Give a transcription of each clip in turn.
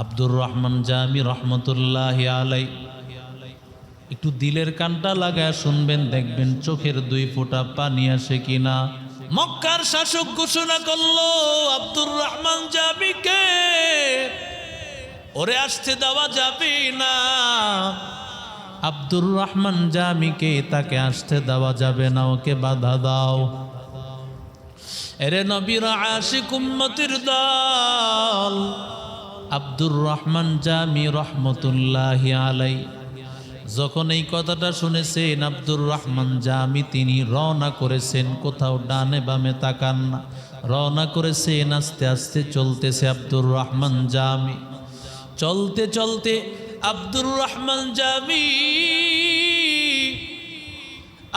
আব্দুর রহমান জামি রহমতুল্লাহ আলাই একটু দিলের কানটা লাগায় শুনবেন, দেখবেন চোখের দুই ফোঁটা পানি আসে কিনা। মক্কার শাসক ঘোষণা করল, আব্দুর রহমান জামিকে ওরে আসতে দেওয়া যাবে না। আব্দুর রহমান জামিকে তাকে আসতে দেওয়া যাবে না, ওকে বাধা দাও। এরে নবীর আশিক উম্মতির দল আব্দুর রহমান জামি রহমতুল্লাহ আলাই। যখন এই কথাটা শুনেছেন আব্দুর রহমান জামি, তিনি রওনা করেছেন কোথাও ডানে বামে তাকান না। রওনা করেছেন আস্তে আস্তে চলতেছে আব্দুর রহমান জামি। চলতে চলতে আব্দুর রহমান জামি,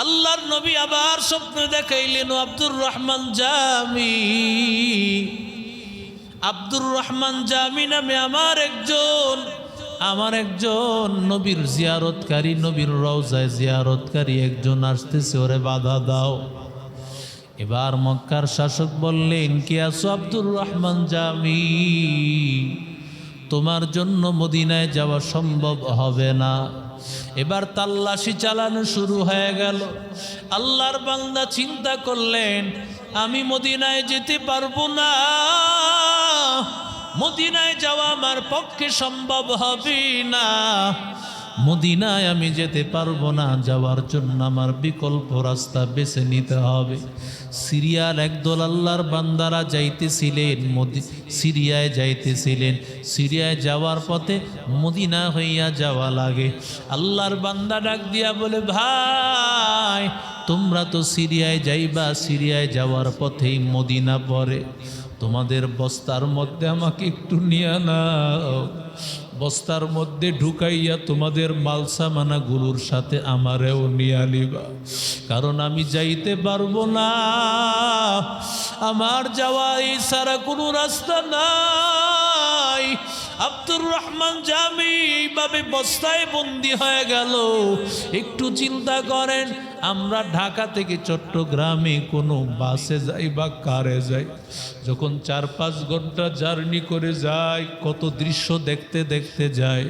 আল্লাহর নবী আবার স্বপ্ন দেখাইলেন আব্দুর রহমান জামি। আব্দুর রহমান জামি নামে আমার একজন আমার একজন নবীর জিয়ারতকারী, নবীর রওজায় জিয়ারতকারী একজন আসতেছে, ওরে বাধা দাও। এবার মক্কার শাসক বললেন, কে আছো আব্দুর রহমান জামি? তোমার জন্য মদিনায় যাওয়া সম্ভব হবে না। এবার তাল্লাশি চালানো শুরু হয়ে গেল। আল্লাহর বান্দা চিন্তা করলেন, আমি মদিনায় যেতে পারব না। মদিনায় যাওয়া আমার পক্ষে সম্ভব হবে না। মদিনায় আমি যেতে পারব না, যাওয়ার জন্য আমার বিকল্প রাস্তা বেছে নিতে হবে। সিরিয়ার একদল আল্লাহর বান্দারা যাইতেছিলেন, মদি, সিরিয়ায় যাইতেছিলেন। সিরিয়ায় যাওয়ার পথে মদিনা হইয়া যাওয়া লাগে। আল্লাহর বান্দা ডাক দিয়া বলে, ভাই, তোমরা তো সিরিয়ায় যাইবা, সিরিয়ায় যাওয়ার পথেই মদিনা পড়ে। তোমাদের বস্তার মধ্যে আমাকে একটু নিয়ে নাও। বস্তার মধ্যে ঢুকাইয়া তোমাদের মালসা মালসামানাগুলোর সাথে আমারেও নিয়ে নিবা। কারণ আমি যাইতে পারব না। আমার যাওয়া এই সারা কোনো রাস্তা নাই। আব্দুর রহমান জামি এইভাবে বস্তায় বন্দি হয়ে গেল। একটু চিন্তা করেন, আমরা ঢাকা থেকে চট্টগ্রামে কোনো বাসে যাই বা কারে যাই, যখন চার পাঁচ ঘণ্টা জার্নি করে যাই, কত দৃশ্য দেখতে দেখতে যায়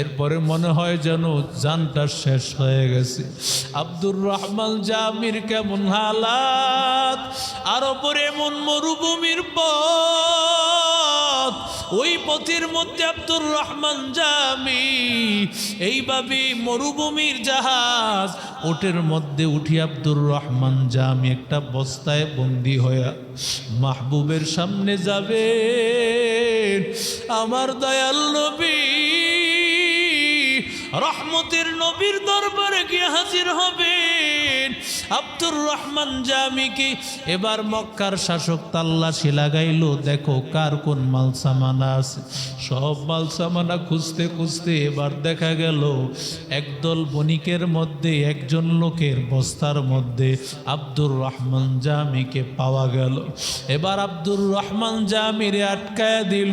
এরপরে মনে হয় যেন যানটা শেষ হয়ে গেছে। আব্দুর রহমান জামির কেমন হালাত? আর ওপরে এমন মরুভূমির পথ। ওই পথের মধ্যে আব্দুর রহমান জামি, এইভাবে মরুভূমির জাহাজ, ওটের মধ্যে উঠি আব্দুর রহমান জামি একটা বস্তায় বন্দি হয়ে মাহবুবের সামনে যাবে। আমার দয়াল নবী, রহমতের নবীর দরবারে গিয়ে হাজির হবেন আব্দুর রহমান জামিকে এবার মক্কার শাসক তাল্লাশি লাগাইলো, দেখো কার কোন মাল সামানা আছে। সব মাল সামানা খুঁজতে খুঁজতে এবার দেখা গেল, একদল বণিকের মধ্যে, একজন লোকের বস্তার মধ্যে আব্দুর রহমান জামিকে পাওয়া গেল। এবার আব্দুর রহমান জামিরে আটকায় দিল।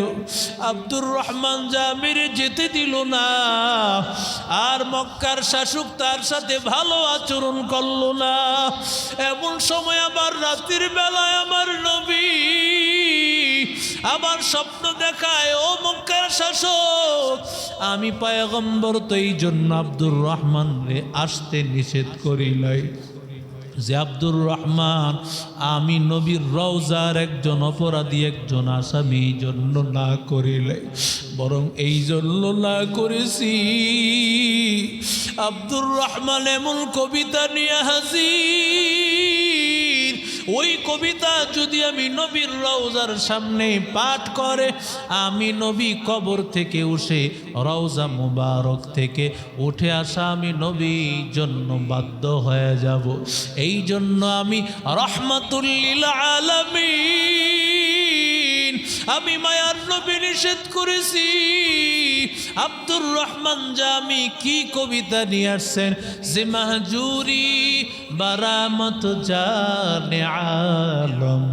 আব্দুর রহমান জামিরে যেতে দিল না। আর মক্কার শাসক তার সাথে ভালো আচরণ করল না। এমন সময় আবার রাত্রির বেলায় আমার নবী আমার স্বপ্ন দেখায়, ও মক্কার শাসক, আমি পায়গম্বর তো এই জন্য আব্দুর রহমান রে আসতে নিষেধ করি নাই। যে আব্দুর রহমান, আমি নবীর রওজার একজন অপরাধী, একজন আসামি জন্য না করিলে, বরং এই জন্য না করেছি। আব্দুর রহমান এমন কবিতা নিয়ে হাজির। ওই কবিতা যদি আমি নবীর রওজার সামনে পাঠ করে, আমি নবী কবর থেকে উঠে, রওজা মুবারক থেকে উঠে আসা আমি নবী জন্য বাধ্য হয়ে যাব। এই জন্য আমি রহমাতুল্লিল আলামিন, আমি মায়ার নবী নিষেধ করেছি। আব্দুর রহমান জামি কি কবিতা নিয়ে আসছেন? যে মাহজুরি বারামত জানে আলম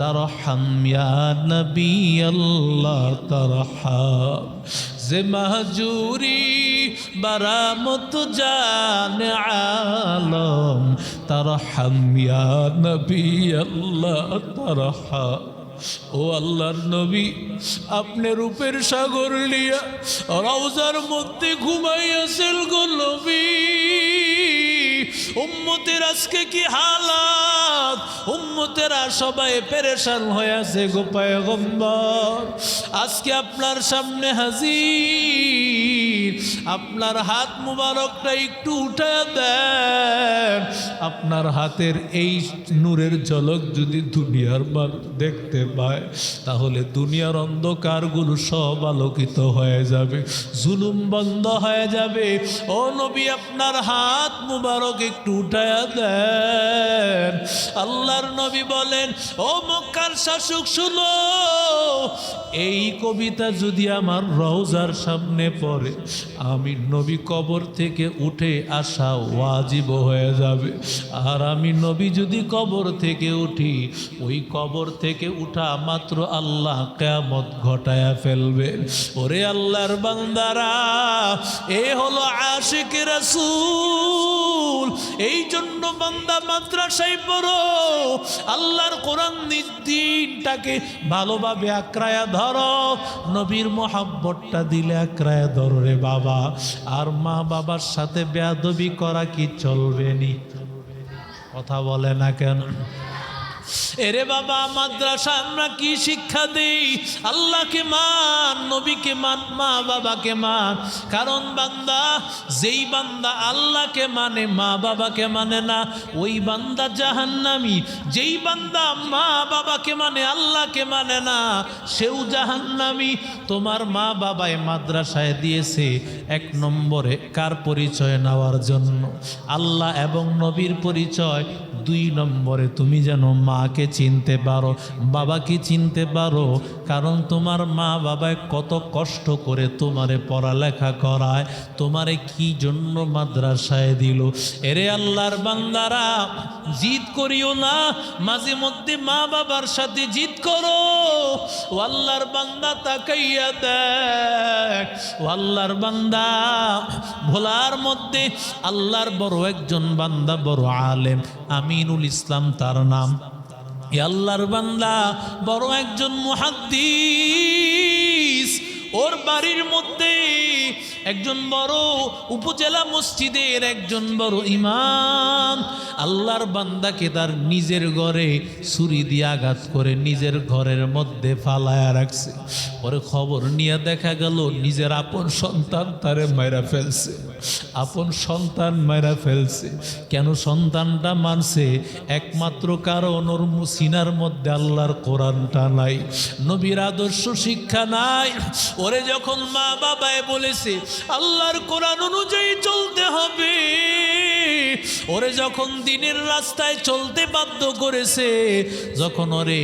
তরহম ইয়া নবী আল্লাহ তরহম যে মাহজুরি বারামত জানে আলম তরহম ইয়া নবী আল্লাহ তরহম ও আল্লাহর নবী, আপনি রূপের সাগর লিয়া, রওজার মধ্যে ঘুমাইয়াছেন গো নবী। উম্মতের আজকে কি হালাত? উম্মতেরা সবাই পেরেশান হয়ে আছে গোপায় গম্বর আজকে আপনার সামনে হাজির। আপনার হাত মুবারকটা একটু উঠে দেন। আপনার হাতের এই নূরের ঝলক যদি দুনিয়ার মানুষ দেখতে পায়, তাহলে দুনিয়ার অন্ধকারগুলো সব আলোকিত হয়ে যাবে, জুলুম বন্ধ হয়ে যাবে। ও নবী, আপনার হাত মুবারক একটু উঠায়া দেন। আল্লাহর নবী বলেন, ও মক্কার শাসক, শুনো, এই কবিতা যদি আমার রওজার সামনে পড়ে, আমি নবী কবর থেকে উঠে আসা ওয়াজিব হয়ে যাবে। আর আমি নবী যদি কবর থেকে উঠি, ওই কবর থেকে উঠা মাত্র আল্লাহ কেয়ামত ঘটায়া ফেলবে। ওরে আল্লাহর বান্দারা, এ হলো আশিক রাসূল। এই জন্য বান্দা মাদ্রাসায় পড়ো। আল্লাহর কোরআন দিনটাকে ভালোভাবে আক্রায়া ধরো। নবীর মোহাব্বতটা দিলে আক্রায়া ধরো রে বাবা। আর মা বাবার সাথে বেয়াদবি করা কি চলবে নি? কথা বলে না কেন? এরে বাবা মাদ্রাসা আমরা কি শিক্ষা দেই? আল্লাহকে মান, নবীকে মান, মা বাবাকে মান। কারণ বান্দা, যেই বান্দা আল্লাহকে মানে মা বাবাকে মানে না, ওই বান্দা জাহান্নামি। যেই বান্দা মা বাবাকে মানে আল্লাহকে মানে না, সেও জাহান্নামি। তোমার মা বাবায় মাদ্রাসায় দিয়েছে এক নম্বরে কার পরিচয় নেওয়ার জন্য? আল্লাহ এবং নবীর পরিচয়। দুই নম্বরে তুমি যেন মাকে চিনতে পারো। বাবাকে চিনতে পারো, কারণ তোমার মা বাবায় কত কষ্ট করে তোমারে পড়ালেখা করায়, তোমারে কি জন্য মাদ্রাসায় দিল। এরে আল্লাহর বান্দারা, জিদ করিও না, মাঝে মধ্যে মা বাবার সাথে জিদ করো। ও আল্লাহর বান্দা তাকাইয়া দেখ। ও আল্লাহর বান্দা, ভোলার মধ্যে আল্লাহর বড় একজন বান্দা, বড় আলেম, আমিনুল ইসলাম তার নাম। আল্লাহর বান্দা বড় একজন মুহাদ্দিস। ওর বাড়ির মধ্যে একজন বড় উপজেলা মসজিদের একজন বড় ইমাম। আল্লাহর বান্দাকে তার নিজের ঘরে ছুরি দিয়ে আঘাত করে নিজের ঘরের মধ্যে ফালায়া রাখছে। পরে খবর নিয়ে দেখা গেল, নিজের আপন সন্তান তারে মায়েরা ফেলছে। আপন সন্তান মায়েরা ফেলছে। কেন সন্তানটা মানছে? একমাত্র কারণ ওর সিনার মধ্যে আল্লাহর কোরআনটা নাই। নবীর আদর্শ শিক্ষা নাই। ওরে যখন মা বাবায় বলেছে, আল্লাহর কোরআন অনুযায়ী চলতে হবে। ওরে যখন দিনের রাস্তায় চলতে বাধ্য করেছে, যখন ওরে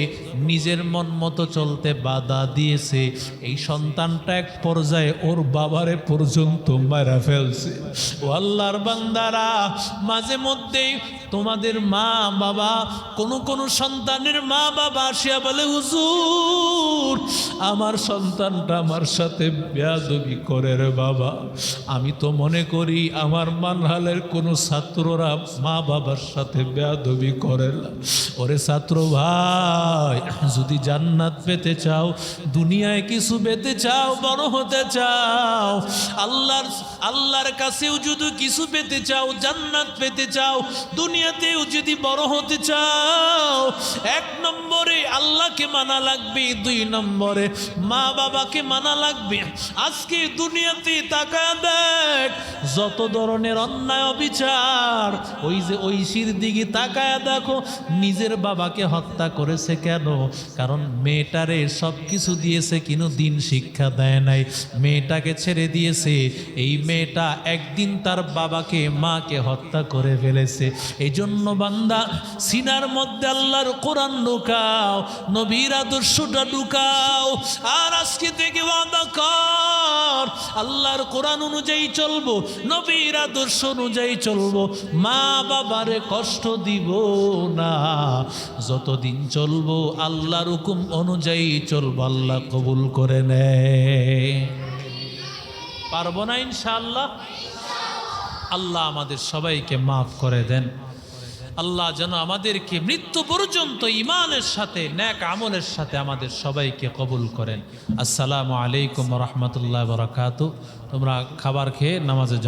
নিজের মন মতো চলতে বাধা দিয়েছে, এই সন্তানটা এক পর্যায়ে ওর বাবারে পর্যন্ত মারা ফেলছে। ও আল্লাহর বান্দারা, মাঝে মধ্যেই তোমাদের মা বাবা, কোন কোন সন্তানের মা বাবা আসিয়া বলে, হুজুর, আমার সন্তানটা আমার সাথে বেয়াদবি করে রে বাবা। আমি তো মনে করি আমার মানহালের কোনো ছাত্ররা মা বাবার সাথে বেয়াদবি করে না। ওরে ছাত্র ভাই, যদি জান্নাত পেতে চাও, দুনিয়ায় কিছু পেতে চাও, বড় হতে চাও, আল্লাহর আল্লাহর কাছেও যদি কিছু পেতে চাও, জান্নাত পেতে চাও, দুনিয়াতেও যদি বড় হতে চাও, এক নম্বরে আল্লাহকে মানা লাগবে, দুই নম্বরে মা বাবাকে মানা লাগবে। আজকে দুনিয়াতে তাকায় দেখ, যত ধরনের অন্যায় অবিচার ওই যে ঐশীর দিকে তাকায় দেখো, নিজের বাবাকে হত্যা করেছে কেন? কারণ মেয়েটারে সব কিছু দিয়েছে, কিন্তু দিন শিক্ষা দেয় নাই। মেয়েটাকে ছেড়ে দিয়েছে। এই মেয়েটা একদিন তার বাবাকে, মাকে হত্যা করে ফেলেছে। এই জন্য বান্দা, সিনার মধ্যে আল্লাহর কোরআন ঢুকাও, নবীর আদর্শটা ঢুকাও, আর আজকে থেকে ওয়াদা কর। আল্লাহর কোরআন অনুযায়ী চলবো, নবীর আদর্শ অনুযায়ী চলবো। মা বাবারে কষ্ট দিব না। যতদিন চলবো, আল্লাহর হুকুম অনুযায়ী চলবো। আল্লাহ কবুল করে নে। পারব না ইনশাআল্লাহ? আল্লাহ আমাদের সবাইকে মাফ করে দেন। আল্লাহ যেন আমাদেরকে মৃত্যু পর্যন্ত ইমানের সাথে, ন্যাক আমলের সাথে আমাদের সবাইকে কবুল করেন। আসসালামু আলাইকুম রহমতুল্লাহ বরাকাতু তোমরা খাবার খেয়ে নামাজের জন্য